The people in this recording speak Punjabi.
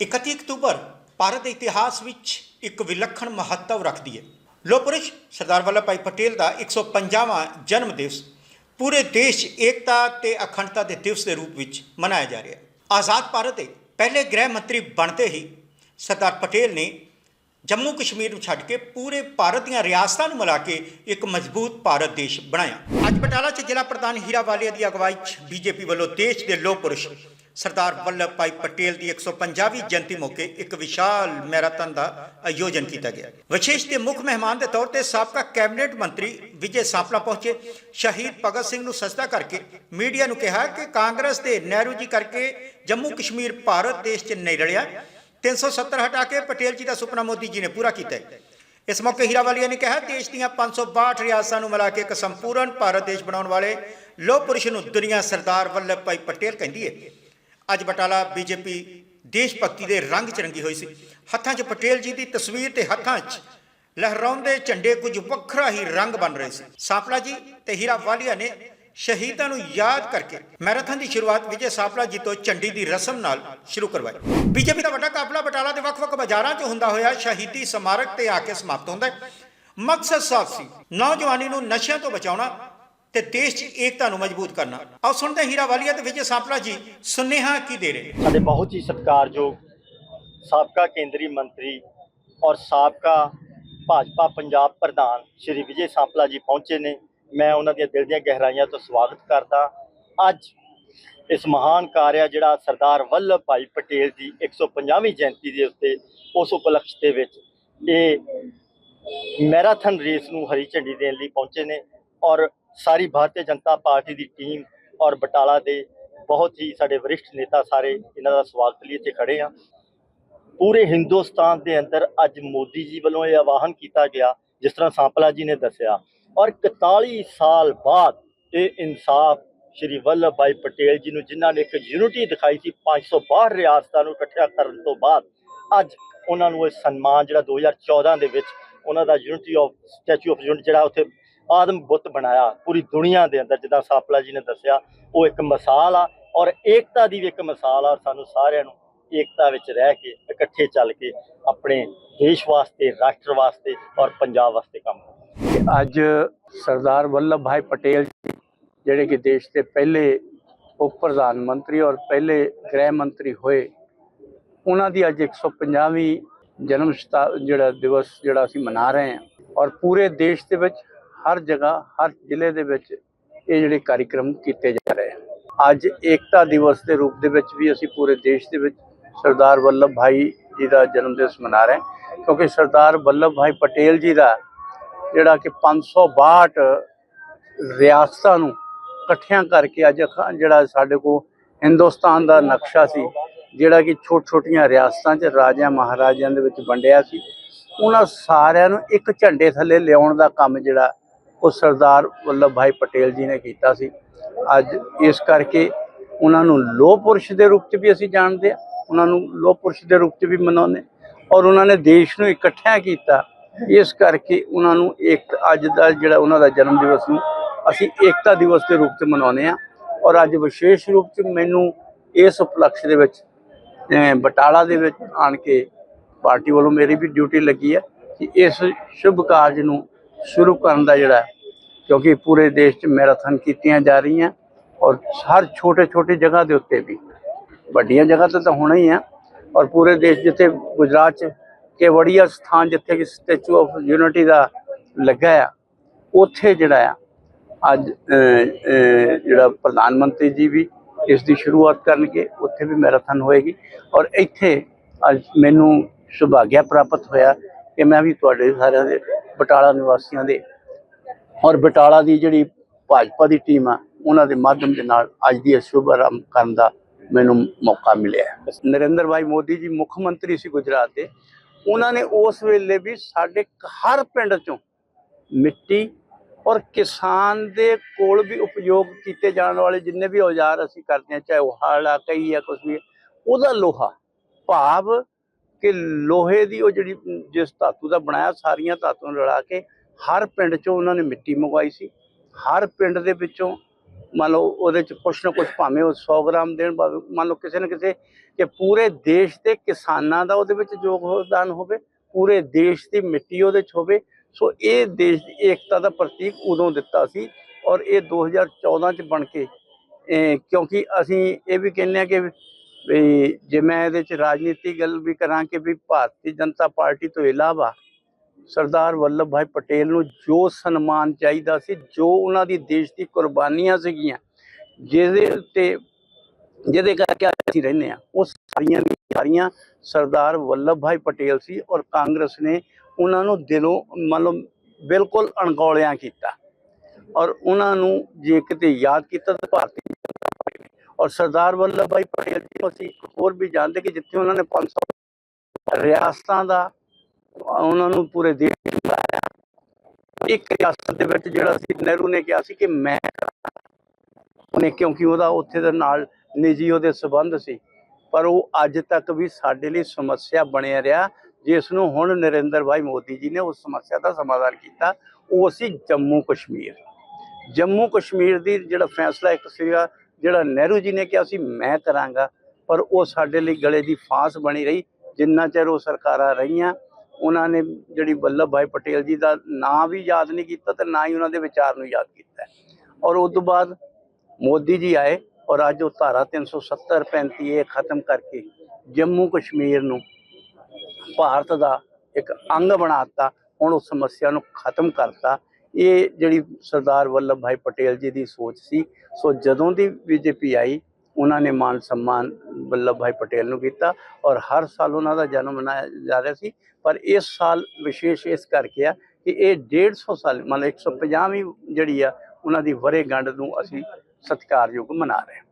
31 ਅਕਤੂਬਰ ਭਾਰਤ ਦੇ ਇਤਿਹਾਸ ਵਿੱਚ ਇੱਕ ਵਿਲੱਖਣ ਮਹੱਤਵ ਰੱਖਦੀ ਹੈ। ਲੋਪੁਰਸ਼ ਸਰਦਾਰ ਵੱਲਭ ਭਾਈ ਪਟੇਲ ਦਾ 150ਵਾਂ ਜਨਮ ਦਿਵਸ ਪੂਰੇ ਦੇਸ਼ 'ਚ ਏਕਤਾ ਤੇ ਅਖੰਡਤਾ ਦੇ ਦਿਵਸ ਦੇ ਰੂਪ ਵਿੱਚ ਮਨਾਇਆ ਜਾ ਰਿਹਾ ਹੈ। ਆਜ਼ਾਦ ਭਾਰਤ ਦੇ ਪਹਿਲੇ ਗ੍ਰਹਿ ਮੰਤਰੀ ਬਣਦੇ ਹੀ ਸਰਦਾਰ ਪਟੇਲ ਨੇ ਜੰਮੂ ਕਸ਼ਮੀਰ ਨੂੰ ਛੱਡ ਕੇ ਪੂਰੇ ਭਾਰਤ ਦੀਆਂ ਰਿਆਸਤਾਂ ਨੂੰ ਮਿਲਾ ਕੇ ਇੱਕ ਮਜ਼ਬੂਤ ਭਾਰਤ ਦੇਸ਼ ਬਣਾਇਆ। ਅੱਜ ਬਟਾਲਾ 'ਚ ਜ਼ਿਲ੍ਹਾ ਪ੍ਰਧਾਨ ਹੀਰਾ ਵਾਲੀਆ ਦੀ ਅਗਵਾਈ 'ਚ ਬੀਜੇਪੀ ਵੱਲੋਂ ਦੇਸ਼ ਦੇ ਲੋਹ ਪੁਰਸ਼ ਸਰਦਾਰ ਵੱਲਭ ਭਾਈ ਪਟੇਲ ਦੀ 150ਵੀਂ ਜਯੰਤੀ ਮੌਕੇ ਇੱਕ ਵਿਸ਼ਾਲ ਮੈਰਾਥਨ ਦਾ ਆਯੋਜਨ ਕੀਤਾ ਗਿਆ। ਵਿਸ਼ੇਸ਼ ਤੇ ਮੁੱਖ ਮਹਿਮਾਨ ਦੇ ਤੌਰ ਤੇ ਸਾਬਕਾ ਕੈਬਨਿਟ ਮੰਤਰੀ ਵਿਜੇ ਸਾਂਪਲਾ ਪਹੁੰਚੇ। ਸ਼ਹੀਦ ਭਗਤ ਸਿੰਘ ਨੂੰ ਸਜਦਾ ਕਰਕੇ ਮੀਡੀਆ ਨੂੰ ਕਿਹਾ ਕਿ ਕਾਂਗਰਸ ਦੇ ਨਹਿਰੂ ਜੀ ਕਰਕੇ ਜੰਮੂ ਕਸ਼ਮੀਰ ਭਾਰਤ ਦੇਸ਼ 'ਚ ਨਹੀਂ ਰਲਿਆ। 370 ਹਟਾ ਕੇ ਪਟੇਲ ਜੀ ਦਾ ਸੁਪਨਾ ਮੋਦੀ ਜੀ ਨੇ ਪੂਰਾ ਕੀਤਾ। ਹੈ ਇਸ ਮੌਕੇ ਹੀਰਾਵਾਲੀਆ ਨੇ ਕਿਹਾ, ਦੇਸ਼ ਦੀਆਂ 562 ਰਿਆਸਤਾਂ ਨੂੰ ਮਿਲਾ ਕੇ ਇੱਕ ਸੰਪੂਰਨ ਭਾਰਤ ਦੇਸ਼ ਬਣਾਉਣ ਵਾਲੇ ਲੋਹ ਪੁਰਸ਼ ਨੂੰ ਦੁਨੀਆ ਸਰਦਾਰ ਵੱਲਭ ਭਾਈ ਪਟੇਲ ਕਹਿੰਦੀ ਹੈ। ਅੱਜ ਬਟਾਲਾ ਬੀਜੇਪੀ ਦੇਸ਼ ਭਗਤੀ ਦੇ ਰੰਗ ਚ ਰੰਗੀ ਹੋਈ ਸੀ। ਹੱਥਾਂ 'ਚ ਪਟੇਲ ਜੀ ਦੀ ਤਸਵੀਰ ਤੇ ਹੱਥਾਂ 'ਚ ਲਹਿਰਾਉਂਦੇ ਝੰਡੇ ਕੁਝ ਵੱਖਰਾ ਹੀ ਰੰਗ ਬਣ ਰਹੇ ਸੀ। ਸਾਪਲਾ ਜੀ ਤੇ ਹੀਰਾ ਵਾਲੀਆ ਨੇ ਸ਼ਹੀਦਾਂ ਨੂੰ ਯਾਦ ਕਰਕੇ ਮੈਰਾਥਨ ਦੀ ਸ਼ੁਰੂਆਤ ਵਿਜੇ ਸਾਪਲਾ ਜੀ ਤੋਂ ਝੰਡੀ ਦੀ ਰਸਮ ਨਾਲ ਸ਼ੁਰੂ ਕਰਵਾਈ। ਬੀਜੇਪੀ ਦਾ ਵੱਡਾ ਕਾਫਲਾ ਬਟਾਲਾ ਦੇ ਵੱਖ-ਵੱਖ ਬਾਜ਼ਾਰਾਂ 'ਚ ਹੁੰਦਾ ਹੋਇਆ ਸ਼ਹੀਦੀ ਸਮਾਰਕ ਤੇ ਆ ਕੇ ਸਮਾਪਤ ਹੁੰਦਾ ਹੈ। ਮਕਸਦ ਸਾਫ਼ ਸੀ, ਨੌਜਵਾਨੀ ਨੂੰ ਨਸ਼ਿਆਂ ਤੋਂ ਬਚਾਉਣਾ ਤੇ ਦੇਸ਼ 'ਚ ਏਕਤਾ ਨੂੰ ਮਜ਼ਬੂਤ ਕਰਨਾ। ਆਓ ਸੁਣਦੇ ਹਾਂ ਹੀਰਾ ਵਾਲੀਆ ਤੇ ਵਿਜੇ ਸਾਂਪਲਾ ਜੀ, ਸੁਨੇਹਾ ਕੀ ਦੇ ਰਹੇ? ਸਾਡੇ ਬਹੁਤ ਹੀ ਸਤਿਕਾਰਯੋਗ ਸਾਬਕਾ ਕੇਂਦਰੀ ਮੰਤਰੀ ਔਰ ਸਾਬਕਾ ਭਾਜਪਾ ਪੰਜਾਬ ਪ੍ਰਧਾਨ ਸ਼੍ਰੀ ਵਿਜੇ ਸਾਂਪਲਾ ਜੀ ਪਹੁੰਚੇ ਨੇ। ਮੈਂ ਉਹਨਾਂ ਦੀਆਂ ਦਿਲ ਦੀਆਂ ਗਹਿਰਾਈਆਂ ਤੋਂ ਸਵਾਗਤ ਕਰਦਾ। ਅੱਜ ਇਸ ਮਹਾਨ ਕਾਰਿਆ ਜਿਹੜਾ ਸਰਦਾਰ ਵੱਲਭ ਭਾਈ ਪਟੇਲ ਦੀ 150ਵੀਂ ਜਯੰਤੀ ਦੇ ਉੱਤੇ ਉਸ ਉਪਲਕਸ਼ ਦੇ ਵਿੱਚ ਇਹ ਮੈਰਾਥਨ ਰੇਸ ਨੂੰ ਹਰੀ ਝੰਡੀ ਦੇਣ ਲਈ ਪਹੁੰਚੇ ਨੇ ਔਰ ਸਾਰੀ ਭਾਰਤੀ ਜਨਤਾ ਪਾਰਟੀ ਦੀ ਟੀਮ ਔਰ ਬਟਾਲਾ ਦੇ ਬਹੁਤ ਹੀ ਸਾਡੇ ਵਰਿਸ਼ਠ ਨੇਤਾ ਸਾਰੇ ਇਹਨਾਂ ਦਾ ਸਵਾਗਤ ਲਈ ਇੱਥੇ ਖੜੇ ਆ। ਪੂਰੇ ਹਿੰਦੁਸਤਾਨ ਦੇ ਅੰਦਰ ਅੱਜ ਮੋਦੀ ਜੀ ਵੱਲੋਂ ਇਹ ਆਵਾਹਨ ਕੀਤਾ ਗਿਆ, ਜਿਸ ਤਰ੍ਹਾਂ ਸਾਂਪਲਾ ਜੀ ਨੇ ਦੱਸਿਆ। ਔਰ 41 ਸਾਲ ਬਾਅਦ ਇਹ ਇਨਸਾਫ ਸ਼੍ਰੀ ਵੱਲਭ ਭਾਈ ਪਟੇਲ ਜੀ ਨੂੰ, ਜਿਨ੍ਹਾਂ ਨੇ ਇੱਕ ਯੂਨਿਟੀ ਦਿਖਾਈ ਸੀ 562 ਰਿਆਸਤਾਂ ਨੂੰ ਇਕੱਠਿਆ ਕਰਨ ਤੋਂ ਬਾਅਦ, ਅੱਜ ਉਹਨਾਂ ਨੂੰ ਇਹ ਸਨਮਾਨ ਜਿਹੜਾ 2014 ਦੇ ਵਿੱਚ ਉਹਨਾਂ ਦਾ unity of statue of unity ਜਿਹੜਾ ਉੱਥੇ ਆਦਮ ਬੁੱਤ ਬਣਾਇਆ, ਪੂਰੀ ਦੁਨੀਆ ਦੇ ਅੰਦਰ ਜਿੱਦਾਂ ਸਾਪਲਾ ਜੀ ਨੇ ਦੱਸਿਆ, ਉਹ ਇੱਕ ਮਿਸਾਲ ਆ ਔਰ ਏਕਤਾ ਦੀ ਵੀ ਇੱਕ ਮਿਸਾਲ ਆ ਔਰ ਸਾਨੂੰ ਸਾਰਿਆਂ ਨੂੰ ਏਕਤਾ ਵਿੱਚ ਰਹਿ ਕੇ, ਇਕੱਠੇ ਚੱਲ ਕੇ ਆਪਣੇ ਦੇਸ਼ ਵਾਸਤੇ, ਰਾਸ਼ਟਰ ਵਾਸਤੇ ਔਰ ਪੰਜਾਬ ਵਾਸਤੇ ਕੰਮ ਅੱਜ ਸਰਦਾਰ ਵੱਲਭ ਭਾਈ ਪਟੇਲ ਜੀ, ਜਿਹੜੇ ਕਿ ਦੇਸ਼ ਦੇ ਪਹਿਲੇ ਉਪ ਪ੍ਰਧਾਨ ਮੰਤਰੀ ਔਰ ਪਹਿਲੇ ਗ੍ਰਹਿ ਮੰਤਰੀ ਹੋਏ, ਉਹਨਾਂ ਦੀ ਅੱਜ 150ਵੀਂ ਜਨਮ ਸ਼ਤਾ, ਜਿਹੜਾ ਦਿਵਸ ਜਿਹੜਾ ਅਸੀਂ ਮਨਾ ਰਹੇ ਹਾਂ ਔਰ ਪੂਰੇ ਦੇਸ਼ ਦੇ ਵਿੱਚ ਹਰ ਜਗ੍ਹਾ, ਹਰ ਜ਼ਿਲ੍ਹੇ ਦੇ ਵਿੱਚ ਇਹ ਜਿਹੜੇ ਕਾਰਜਕ੍ਰਮ ਕੀਤੇ ਜਾ ਰਹੇ ਹਨ। ਅੱਜ ਏਕਤਾ ਦਿਵਸ ਦੇ ਰੂਪ ਦੇ ਵਿੱਚ ਵੀ ਅਸੀਂ ਪੂਰੇ ਦੇਸ਼ ਦੇ ਵਿੱਚ ਸਰਦਾਰ ਵੱਲਭ ਭਾਈ ਜੀ ਦਾ ਜਨਮ ਦਿਵਸ ਮਨਾ ਰਹੇ ਹਾਂ। ਕਿਉਂਕਿ ਸਰਦਾਰ ਵੱਲਭ ਭਾਈ ਪਟੇਲ ਜੀ ਦਾ ਜਿਹੜਾ ਕਿ 562 ਰਿਆਸਤਾਂ ਨੂੰ ਇਕੱਠਿਆਂ ਕਰਕੇ ਅੱਜ ਜਿਹੜਾ ਸਾਡੇ ਕੋਲ ਹਿੰਦੁਸਤਾਨ ਦਾ ਨਕਸ਼ਾ ਸੀ, ਜਿਹੜਾ ਕਿ ਛੋਟ ਛੋਟੀਆਂ ਰਿਆਸਤਾਂ 'ਚ ਰਾਜਿਆਂ, ਮਹਾਰਾਜਿਆਂ ਦੇ ਵਿੱਚ ਵੰਡਿਆ ਸੀ, ਉਹਨਾਂ ਸਾਰਿਆਂ ਨੂੰ ਇੱਕ ਝੰਡੇ ਥੱਲੇ ਲਿਆਉਣ ਦਾ ਕੰਮ ਜਿਹੜਾ ਉਹ ਸਰਦਾਰ ਵੱਲਭ ਭਾਈ ਪਟੇਲ ਜੀ ਨੇ ਕੀਤਾ ਸੀ। ਅੱਜ ਇਸ ਕਰਕੇ ਉਹਨਾਂ ਨੂੰ ਲੋਹ ਪੁਰਸ਼ ਦੇ ਰੂਪ 'ਚ ਵੀ ਅਸੀਂ ਜਾਣਦੇ ਆ ਉਹਨਾਂ ਨੂੰ ਲੋਹ ਪੁਰਸ਼ ਦੇ ਰੂਪ 'ਚ ਵੀ ਮਨਾਉਂਦੇ ਔਰ ਉਹਨਾਂ ਨੇ ਦੇਸ਼ ਨੂੰ ਇਕੱਠਿਆਂ ਕੀਤਾ। ਇਸ ਕਰਕੇ ਉਹਨਾਂ ਨੂੰ ਇੱਕ ਅੱਜ ਦਾ ਜਿਹੜਾ ਉਹਨਾਂ ਦਾ ਜਨਮ ਦਿਵਸ ਨੂੰ ਅਸੀਂ ਏਕਤਾ ਦਿਵਸ ਦੇ ਰੂਪ 'ਚ ਮਨਾਉਂਦੇ ਆ ਔਰ ਅੱਜ ਵਿਸ਼ੇਸ਼ ਰੂਪ 'ਚ ਮੈਨੂੰ ਇਸ ਉਪਲਕਸ਼ ਦੇ ਵਿੱਚ ਬਟਾਲਾ ਦੇ ਵਿੱਚ ਆਣ ਕੇ ਪਾਰਟੀ ਵੱਲੋਂ ਮੇਰੀ ਵੀ ਡਿਊਟੀ ਲੱਗੀ ਹੈ ਕਿ ਇਸ ਸ਼ੁਭ ਕਾਰਜ ਨੂੰ ਸ਼ੁਰੂ ਕਰਨ ਦਾ ਜਿਹੜਾ ਕਿਉਂਕਿ ਪੂਰੇ ਦੇਸ਼ 'ਚ ਮੈਰਾਥਨ ਕੀਤੀਆਂ ਜਾ ਰਹੀਆਂ ਔਰ ਹਰ ਛੋਟੇ ਛੋਟੇ ਜਗ੍ਹਾ ਦੇ ਉੱਤੇ ਵੀ। ਵੱਡੀਆਂ ਜਗ੍ਹਾ ਤੇ ਤਾਂ ਹੋਣਾ ਹੀ ਆ ਔਰ ਪੂਰੇ ਦੇਸ਼ ਜਿੱਥੇ ਗੁਜਰਾਤ 'ਚ ਕੇਵੜੀਆ ਸਥਾਨ ਜਿੱਥੇ ਕਿ ਸਟੈਚੂ ਆਫ ਯੂਨਿਟੀ ਦਾ ਲੱਗਾ ਆ, ਉੱਥੇ ਜਿਹੜਾ ਆ, ਅੱਜ ਜਿਹੜਾ ਪ੍ਰਧਾਨ ਮੰਤਰੀ ਜੀ ਵੀ ਇਸ ਦੀ ਸ਼ੁਰੂਆਤ ਕਰਨਗੇ, ਉੱਥੇ ਵੀ ਮੈਰਾਥਨ ਹੋਏਗੀ ਔਰ ਇੱਥੇ ਅੱਜ ਮੈਨੂੰ ਸੁਭਾਗਿਆ ਪ੍ਰਾਪਤ ਹੋਇਆ ਕਿ ਮੈਂ ਵੀ ਤੁਹਾਡੇ ਸਾਰਿਆਂ ਦੇ ਬਟਾਲਾ ਨਿਵਾਸੀਆਂ ਦੇ ਔਰ ਬਟਾਲਾ ਦੀ ਜਿਹੜੀ ਭਾਜਪਾ ਦੀ ਟੀਮ ਆ, ਉਹਨਾਂ ਦੇ ਮਾਧਿਅਮ ਦੇ ਨਾਲ ਅੱਜ ਦੀ ਇਹ ਸ਼ੁਭ ਆਰੰਭ ਕਰਨ ਦਾ ਮੈਨੂੰ ਮੌਕਾ ਮਿਲਿਆ ਨਰਿੰਦਰ ਭਾਈ ਮੋਦੀ ਜੀ ਮੁੱਖ ਮੰਤਰੀ ਸੀ ਗੁਜਰਾਤ ਦੇ, ਉਹਨਾਂ ਨੇ ਉਸ ਵੇਲੇ ਵੀ ਸਾਡੇ ਹਰ ਪਿੰਡ ਚੋਂ ਮਿੱਟੀ ਔਰ ਕਿਸਾਨ ਦੇ ਕੋਲ ਵੀ ਉਪਯੋਗ ਕੀਤੇ ਜਾਣ ਵਾਲੇ ਜਿੰਨੇ ਵੀ ਔਜ਼ਾਰ ਅਸੀਂ ਕਰਦੇ ਹਾਂ, ਚਾਹੇ ਉਹ ਹਲ ਆ ਕਈ ਆ, ਕੁਛ ਵੀ ਉਹਦਾ ਲੋਹਾ, ਭਾਵ ਕਿ ਲੋਹੇ ਦੀ ਉਹ ਜਿਹੜੀ, ਜਿਸ ਧਾਤੂ ਦਾ ਬਣਾਇਆ, ਸਾਰੀਆਂ ਧਾਤੂਆਂ ਨੂੰ ਰਲਾ ਕੇ ਹਰ ਪਿੰਡ ਚੋਂ ਉਹਨਾਂ ਨੇ ਮਿੱਟੀ ਮੰਗਵਾਈ ਸੀ। ਹਰ ਪਿੰਡ ਦੇ ਵਿੱਚੋਂ ਮੰਨ ਲਓ ਉਹਦੇ ਚ ਕੁਛ ਨਾ ਕੁਛ ਭਾਵੇਂ ਉਹ 100 ਗ੍ਰਾਮ ਦੇਣ ਭਾਵੇਂ, ਮੰਨ ਲਓ ਕਿਸੇ ਨਾ ਕਿਸੇ ਕਿ ਪੂਰੇ ਦੇਸ਼ ਦੇ ਕਿਸਾਨਾਂ ਦਾ ਉਹਦੇ ਵਿੱਚ ਯੋਗਦਾਨ ਹੋਵੇ, ਪੂਰੇ ਦੇਸ਼ ਦੀ ਮਿੱਟੀ ਉਹਦੇ ਚ ਹੋਵੇ। ਸੋ ਇਹ ਦੇਸ਼ ਦੀ ਏਕਤਾ ਦਾ ਪ੍ਰਤੀਕ ਉਦੋਂ ਦਿੱਤਾ ਸੀ ਔਰ ਇਹ 2014 ਚ ਬਣ ਕੇ ਕਿਉਂਕਿ ਅਸੀਂ ਇਹ ਵੀ ਕਹਿੰਦੇ ਆ ਕਿ ਵੀ ਜੇ ਮੈਂ ਇਹਦੇ ਚ ਰਾਜਨੀਤੀ ਗੱਲ ਵੀ ਕਰਾਂ ਕਿ ਵੀ ਭਾਰਤੀ ਜਨਤਾ ਪਾਰਟੀ ਤੋਂ ਇਲਾਵਾ ਸਰਦਾਰ ਵੱਲਭ ਭਾਈ ਪਟੇਲ ਨੂੰ ਜੋ ਸਨਮਾਨ ਚਾਹੀਦਾ ਸੀ, ਜੋ ਉਹਨਾਂ ਦੀ ਦੇਸ਼ ਦੀ ਕੁਰਬਾਨੀਆਂ ਸੀਗੀਆਂ, ਜਿਹਦੇ ਉੱਤੇ, ਜਿਹਦੇ ਕਰਕੇ ਅਸੀਂ ਰਹਿੰਦੇ ਆ ਉਹ ਸਾਰੀਆਂ ਦੀ ਸਾਰੀਆਂ ਸਰਦਾਰ ਵੱਲਭ ਭਾਈ ਪਟੇਲ ਸੀ ਔਰ ਕਾਂਗਰਸ ਨੇ ਉਹਨਾਂ ਨੂੰ ਦਿਲੋਂ ਮਤਲਬ ਬਿਲਕੁਲ ਅਣਗੌਲਿਆਂ ਕੀਤਾ ਔਰ ਉਹਨਾਂ ਨੂੰ ਜੇ ਕਿਤੇ ਯਾਦ ਕੀਤਾ ਤਾਂ ਭਾਰਤੀ ਔਰ ਸਰਦਾਰ ਵੱਲਭ ਭਾਈ ਪਟੇਲ ਜੀ, ਅਸੀਂ ਹੋਰ ਵੀ ਜਾਣਦੇ ਕਿ ਜਿੱਥੇ ਉਹਨਾਂ ਨੇ 500 ਰਿਆਸਤਾਂ ਦਾ ਉਹਨਾਂ ਨੂੰ ਪੂਰੇ ਦੇਸ਼ ਨੂੰ ਇੱਕ ਰਿਆਸਤ ਦੇ ਵਿੱਚ ਜਿਹੜਾ ਸੀ, ਨਹਿਰੂ ਨੇ ਕਿਹਾ ਸੀ ਕਿ ਮੈਂ ਉਹਨੇ ਕਿਉਂਕਿ ਉਹਦਾ ਉੱਥੇ ਦੇ ਨਾਲ ਨਿੱਜੀ ਉਹਦੇ ਸਬੰਧ ਸੀ, ਪਰ ਉਹ ਅੱਜ ਤੱਕ ਵੀ ਸਾਡੇ ਲਈ ਸਮੱਸਿਆ ਬਣਿਆ ਰਿਹਾ, ਜਿਸ ਨੂੰ ਹੁਣ ਨਰਿੰਦਰ ਭਾਈ ਮੋਦੀ ਜੀ ਨੇ ਉਸ ਸਮੱਸਿਆ ਦਾ ਸਮਾਧਾਨ ਕੀਤਾ। ਉਹ ਸੀ ਜੰਮੂ ਕਸ਼ਮੀਰ। ਜੰਮੂ ਕਸ਼ਮੀਰ ਦੀ ਜਿਹੜਾ ਫੈਸਲਾ ਇੱਕ ਸੀਗਾ ਜਿਹੜਾ ਨਹਿਰੂ ਜੀ ਨੇ ਕਿਹਾ ਸੀ, ਮੈਂ ਕਰਾਂਗਾ। ਪਰ ਉਹ ਸਾਡੇ ਲਈ ਗਲੇ ਦੀ ਫਾਂਸ ਬਣੀ ਰਹੀ। ਜਿੰਨਾ ਚਿਰ ਉਹ ਸਰਕਾਰਾਂ ਰਹੀਆਂ, ਉਹਨਾਂ ਨੇ ਜਿਹੜੀ ਵੱਲਭ ਭਾਈ ਪਟੇਲ ਜੀ ਦਾ ਨਾਂ ਵੀ ਯਾਦ ਨਹੀਂ ਕੀਤਾ ਤੇ ਨਾ ਹੀ ਉਹਨਾਂ ਦੇ ਵਿਚਾਰ ਨੂੰ ਯਾਦ ਕੀਤਾ। ਔਰ ਉਸ ਤੋਂ ਬਾਅਦ ਮੋਦੀ ਜੀ ਆਏ ਔਰ ਅੱਜ ਉਹ ਧਾਰਾ 370 35 ਇਹ ਖਤਮ ਕਰਕੇ ਜੰਮੂ ਕਸ਼ਮੀਰ ਨੂੰ ਭਾਰਤ ਦਾ ਇੱਕ ਅੰਗ ਬਣਾਤਾ ਹੁਣ ਉਸ ਸਮੱਸਿਆ ਨੂੰ ਖਤਮ ਕਰਤਾ। ਇਹ ਜਿਹੜੀ ਸਰਦਾਰ ਵੱਲਭ ਭਾਈ ਪਟੇਲ ਜੀ ਦੀ ਸੋਚ ਸੀ, ਸੋ ਜਦੋਂ ਦੀ ਬੀਜੇਪੀ ਆਈ, ਉਹਨਾਂ ਨੇ ਮਾਨ ਸਨਮਾਨ ਵੱਲਭ ਭਾਈ ਪਟੇਲ ਨੂੰ ਕੀਤਾ ਔਰ ਹਰ ਸਾਲ ਉਹਨਾਂ ਦਾ ਜਨਮ ਮਨਾਇਆ ਜਾ ਰਿਹਾ ਸੀ, ਪਰ ਇਸ ਸਾਲ ਵਿਸ਼ੇਸ਼ ਇਸ ਕਰਕੇ ਆ ਕਿ ਇਹ 150 ਸਾਲ, ਮਤਲਬ 150ਵੀਂ ਜਿਹੜੀ ਆ, ਉਹਨਾਂ ਦੀ ਵਰੇਗੰਢ ਨੂੰ ਅਸੀਂ ਸਤਿਕਾਰਯੋਗ ਮਨਾ ਰਹੇ ਹਾਂ।